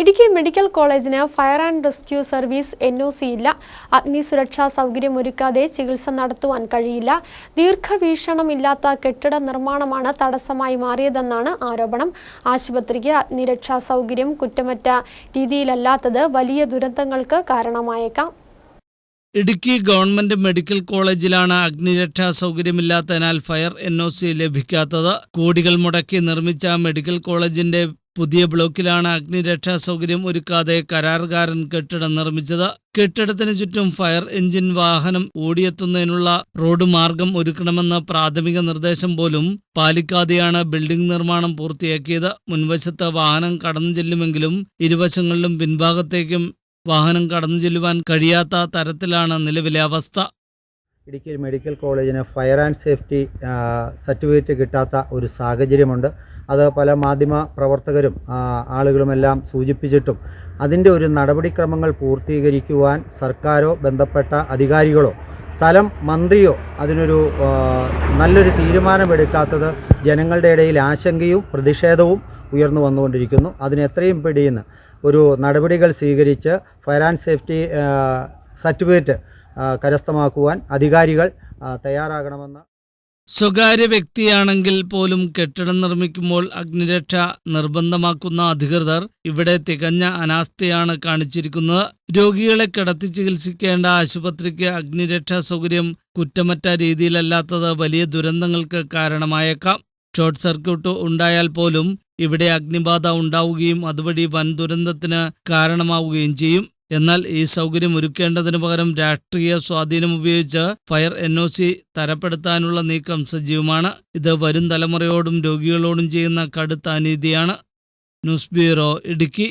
Idukki medical കോളേജിന് fire and rescue service N O C ഇല്ല. അഗ്നി സുരക്ഷാ സൗകര്യമൊരുക്കാതെ ചികിത്സ നടത്തുവാൻ കഴിയില്ല. ദീർഘവീക്ഷണമില്ലാത്ത കെട്ടിട നിർമ്മാണമാണ് തടസ്സമായി മാറിയതെന്നാണ് ആരോപണം. ആശുപത്രിക്ക് അഗ്നിരക്ഷാ സൗകര്യം കുറ്റമറ്റ രീതിയിലല്ലാത്തത് വലിയ ദുരന്തങ്ങൾക്ക് കാരണമായേക്കാം. ഇടുക്കി ഗവൺമെന്റ് മെഡിക്കൽ കോളേജിലാണ് അഗ്നിരക്ഷാ സൗകര്യമില്ലാത്തതിനാൽ ഫയർ എൻ ഒ സി ലഭിക്കാത്തത്. കോടികൾ മുടക്കി നിർമ്മിച്ച മെഡിക്കൽ കോളേജിന്റെ പുതിയ ബ്ലോക്കിലാണ് അഗ്നിരക്ഷാ സൗകര്യം ഒരുക്കാതെ കരാറുകാരൻ കെട്ടിടം നിർമ്മിച്ചത്. കെട്ടിടത്തിന് ചുറ്റും ഫയർ എഞ്ചിൻ വാഹനം ഓടിയെത്തുന്നതിനുള്ള റോഡ് മാർഗം ഒരുക്കണമെന്ന പ്രാഥമിക നിർദ്ദേശം പോലും പാലിക്കാതെയാണ് ബിൽഡിംഗ് നിർമ്മാണം പൂർത്തിയാക്കിയത്. മുൻവശത്ത് വാഹനം കടന്നു ചെല്ലുമെങ്കിലും ഇരുവശങ്ങളിലും പിൻഭാഗത്തേക്കും വാഹനം കടന്നു ചെല്ലുവാൻ കഴിയാത്ത തരത്തിലാണ് നിലവിലെ അവസ്ഥ. ഇടുക്കി മെഡിക്കൽ കോളേജിന് ഫയർ ആൻഡ് സേഫ്റ്റി സർട്ടിഫിക്കറ്റ് കിട്ടാത്ത ഒരു സാഹചര്യമുണ്ട്. അത് പല മാധ്യമ പ്രവർത്തകരും ആളുകളുമെല്ലാം സൂചിപ്പിച്ചിട്ടും അതിന്റെ ഒരു നടപടിക്രമങ്ങൾ പൂർത്തീകരിക്കുവാൻ സർക്കാരോ ബന്ധപ്പെട്ട അധികാരികളോ സ്ഥലം മന്ത്രിയോ അതിനൊരു നല്ലൊരു തീരുമാനമെടുക്കാത്തത് ജനങ്ങളുടെ ഇടയിൽ ആശങ്കയും പ്രതിഷേധവും ഉയർന്നു വന്നുകൊണ്ടിരിക്കുന്നു. അതിന് എത്രയും ഒരു നടപടികൾ സ്വീകരിച്ച് ഫയർ ആൻഡ് സേഫ്റ്റി സർട്ടിഫിക്കറ്റ് കരസ്ഥമാക്കുവാൻ അധികാരികൾ തയ്യാറാകണമെന്ന് സ്വകാര്യ വ്യക്തിയാണെങ്കിൽ പോലും കെട്ടിടം നിർമ്മിക്കുമ്പോൾ അഗ്നിരക്ഷ നിർബന്ധമാക്കുന്ന അധികൃതർ ഇവിടെ തികഞ്ഞ അനാസ്ഥയാണ് കാണിച്ചിരിക്കുന്നത്. രോഗികളെ കിടത്തി ചികിത്സിക്കേണ്ട ആശുപത്രിക്ക് അഗ്നിരക്ഷാ സൗകര്യം കുറ്റമറ്റ രീതിയിലല്ലാത്തത് വലിയ ദുരന്തങ്ങൾക്ക് കാരണമായേക്കാം. ഷോർട്ട് സർക്യൂട്ട് ഉണ്ടായാൽ പോലും ഇവിടെ അഗ്നിബാധ ഉണ്ടാവുകയും അതുവഴി വൻ ദുരന്തത്തിന് കാരണമാവുകയും ചെയ്യും. എന്നാൽ ഈ സൗകര്യം ഒരുക്കേണ്ടതിനു പകരം രാഷ്ട്രീയ സ്വാധീനം ഉപയോഗിച്ച് ഫയർ എൻ ഒ സി തരപ്പെടുത്താനുള്ള നീക്കം സജീവമാണ്. ഇത് വരും തലമുറയോടും രോഗികളോടും ചെയ്യുന്ന കടുത്ത അനീതിയാണ്. News bureau Idukki.